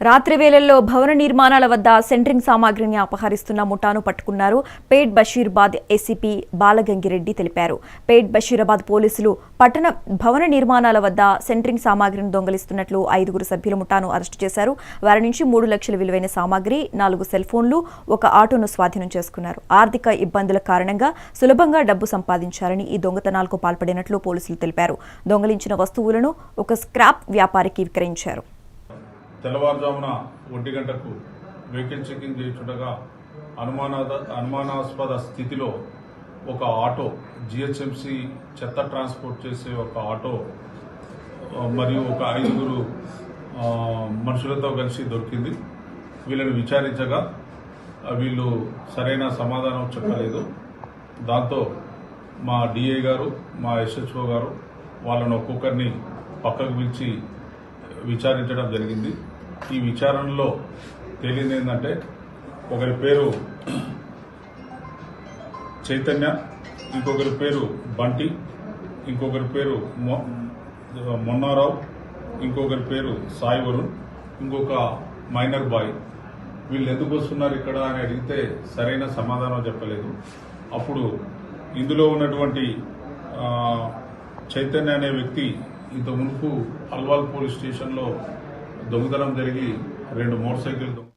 రాత్రి వేళల్లో భవన నిర్మాణాల వద్ద సెంట్రింగ్ సామాగ్రిని అపహరిస్తున్న ముఠాను పట్టుకున్నారు పేట్ బషీర్బాద్ ఏసీపీ బాలగంగిరెడ్డి తెలిపారు. పేట్ బషీరాబాద్ పోలీసులు పట్టణ భవన నిర్మాణాల వద్ద సెంట్రింగ్ సామాగ్రిని దొంగలిస్తున్నట్లు ఐదుగురు సభ్యుల ముఠాను అరెస్టు చేశారు. వారి నుంచి మూడు లక్షల విలువైన సామాగ్రి నాలుగు సెల్ ఫోన్లు ఒక ఆటోను స్వాధీనం చేసుకున్నారు. ఆర్థిక ఇబ్బందుల కారణంగా సులభంగా డబ్బు సంపాదించారని ఈ దొంగతనాలకు పాల్పడినట్లు పోలీసులు తెలిపారు. దొంగలించిన వస్తువులను ఒక స్క్రాప్ వ్యాపారికి విక్రయించారు. తెల్లవారుజామున ఒంటి గంటకు వెహికల్ చెకింగ్ చేయించుండగా అనుమానాద అనుమానాస్పద స్థితిలో ఒక ఆటో జిహెచ్ఎంసి చెత్త ట్రాన్స్పోర్ట్ చేసే ఒక ఆటో మరియు ఒక ఐదుగురు మనుషులతో కలిసి దొరికింది. వీళ్ళని విచారించగా వీళ్ళు సరైన సమాధానం చెప్పలేదు. దాంతో మా డిఏ గారు మా ఎస్హెచ్ఓ గారు వాళ్ళను ఒక్కొక్కరిని పక్కకు పిలిచి విచారించడం జరిగింది. ఈ విచారణలో తేలింది ఏంటంటే ఒకరి పేరు చైతన్య ఇంకొకరి పేరు బంటి ఇంకొకరి పేరు మొ- మొన్నారావు ఇంకొకరి పేరు సాయి వరుణ్ ఇంకొక మైనర్ బాయ్. వీళ్ళు ఎందుకు వస్తున్నారు ఇక్కడ అని అడిగితే సరైన సమాధానం చెప్పలేదు. అప్పుడు ఇందులో ఉన్నటువంటి చైతన్య అనే వ్యక్తి ఇంత మునుపు అల్వాల్ పోలీస్ స్టేషన్లో దొంగతనం జరిగి రెండు మోటార్ సైకిల్ దొంగ